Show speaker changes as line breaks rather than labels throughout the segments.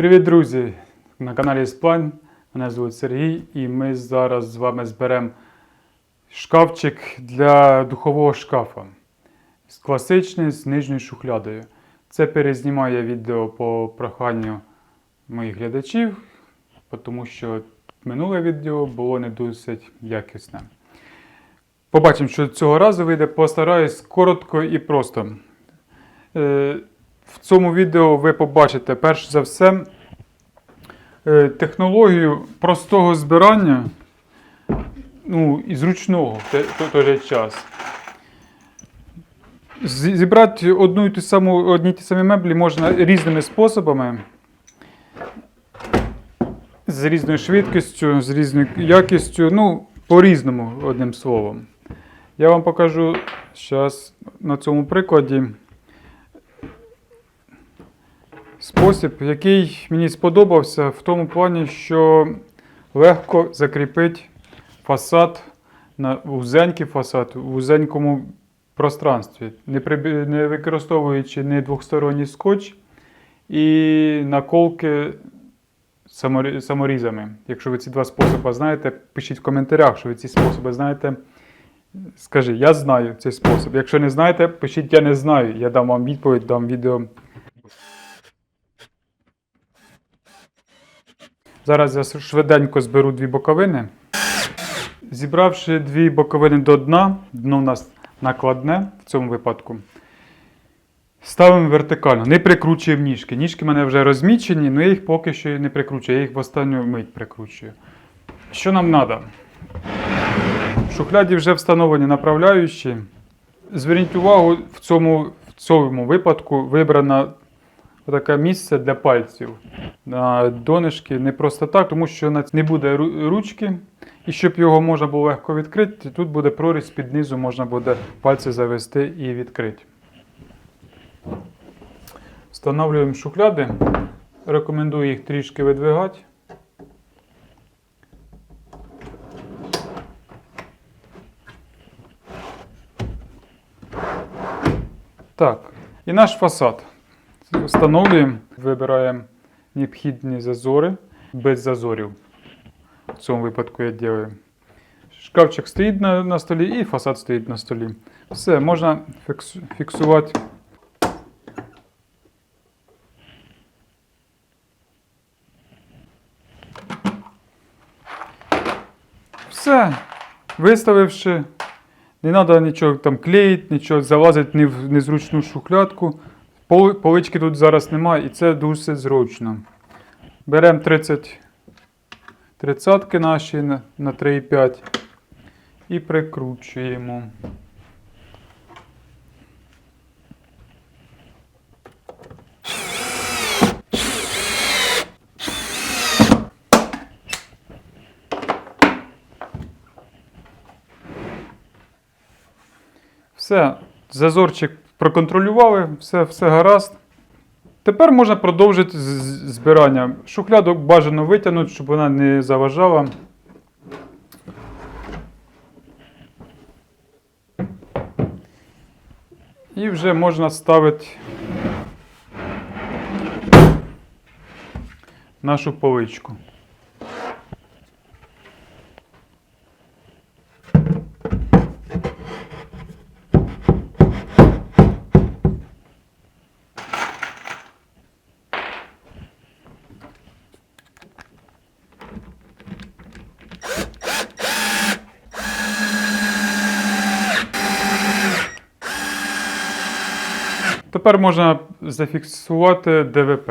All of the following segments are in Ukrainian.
Привіт, друзі! На каналі Сплайн. Мене звуть Сергій, і ми зараз з вами зберемо шкафчик для духового шкафа. Класичний з нижньою шухлядою. Це перезнімає відео по проханню моїх глядачів, тому що минуле відео було не досить якісне. Побачимо, що цього разу вийде. Постараюсь коротко і просто. В цьому відео ви побачите перш за все е, технологію простого збирання ну, і зручного в той же час. Зібрати одну і ту саму, одні ті самі меблі можна різними способами, з різною швидкістю, з різною якістю, ну, по-різному, одним словом. Я вам покажу зараз на цьому прикладі спосіб, який мені сподобався в тому плані, що легко закріпити фасад на вузенький фасад у вузенькому пространстві, не, прибі- не використовуючи ні двосторонній скотч і наколки саморізами. Якщо ви ці два способи знаєте, пишіть в коментарях, що ви ці способи знаєте. Скажи, я знаю цей спосіб. Якщо не знаєте, пишіть я не знаю. Я дам вам відповідь, дам відео. Зараз я швиденько зберу дві боковини. Зібравши дві боковини до дна, дно у нас накладне в цьому випадку. Ставимо вертикально, не прикручуємо ніжки. Ніжки в мене вже розмічені, але я їх поки що не прикручую, я їх в останню мить прикручую. Що нам треба? В шухляді вже встановлені направляючі. Зверніть увагу, в цьому, в цьому випадку вибрано таке місце для пальців. Донишки не просто так, тому що не буде ручки. І щоб його можна було легко відкрити, тут буде прорізь під низу, можна буде пальці завести і відкрити. Встановлюємо шухляди. Рекомендую їх трішки видвигати. Так, і наш фасад. Встановлюємо, вибираємо необхідні зазори без зазорів. В цьому випадку я ділаю. Шкафчик стоїть на, на столі і фасад стоїть на столі. Все, можна фікс, фіксувати. Все. Виставивши, не треба нічого там клеїти, нічого залазити ні в незручну шухлядку. Поли- Полички тут зараз немає і це дуже зручно. Беремо 30 тридцятки наші на, на 3,5 і прикручуємо. Все, зазорчик проконтролювали, все, все гаразд. Тепер можна продовжити збирання. Шухлядок бажано витягнути, щоб вона не заважала. І вже можна ставити нашу поличку. Тепер можна зафіксувати ДВП.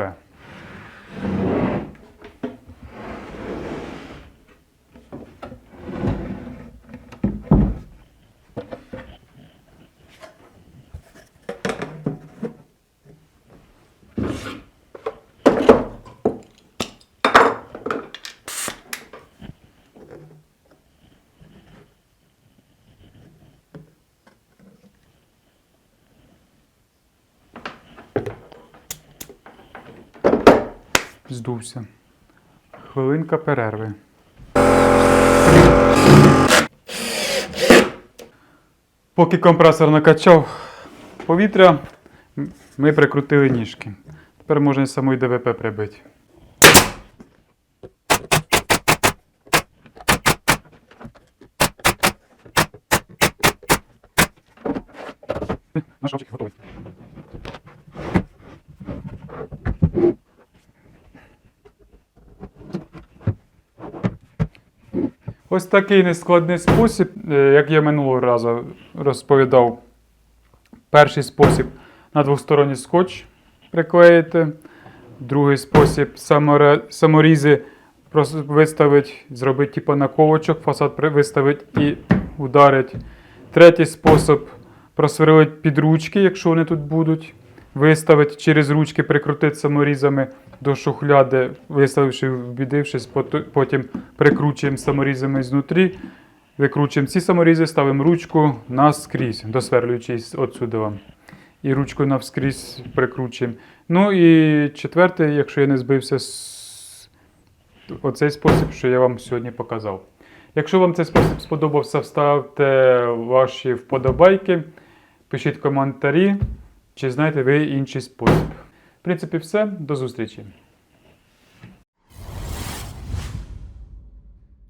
здувся. Хвилинка перерви. Поки компресор накачав повітря, ми прикрутили ніжки. Тепер можна і саму ДВП прибити. Наш готовий. Ось такий нескладний спосіб, е, як я минулого разу розповідав. Перший спосіб на двосторонній скотч приклеїти. Другий спосіб саморізи просто виставити, зробити типу наковочок, фасад виставити і ударити. Третій спосіб просверлити під ручки, якщо вони тут будуть. Виставити через ручки, прикрутити саморізами до шухляди, виставивши, вбідившись, потім прикручуємо саморізами знутрі. Викручуємо ці саморізи, ставимо ручку наскрізь, досверлюючись отсюди. І ручкою навскрізь прикручуємо. Ну і четвертий, якщо я не збився, оцей спосіб, що я вам сьогодні показав. Якщо вам цей спосіб сподобався, ставте ваші вподобайки, пишіть коментарі, чи знаєте ви інший спосіб. В принципі, все. До зустрічі.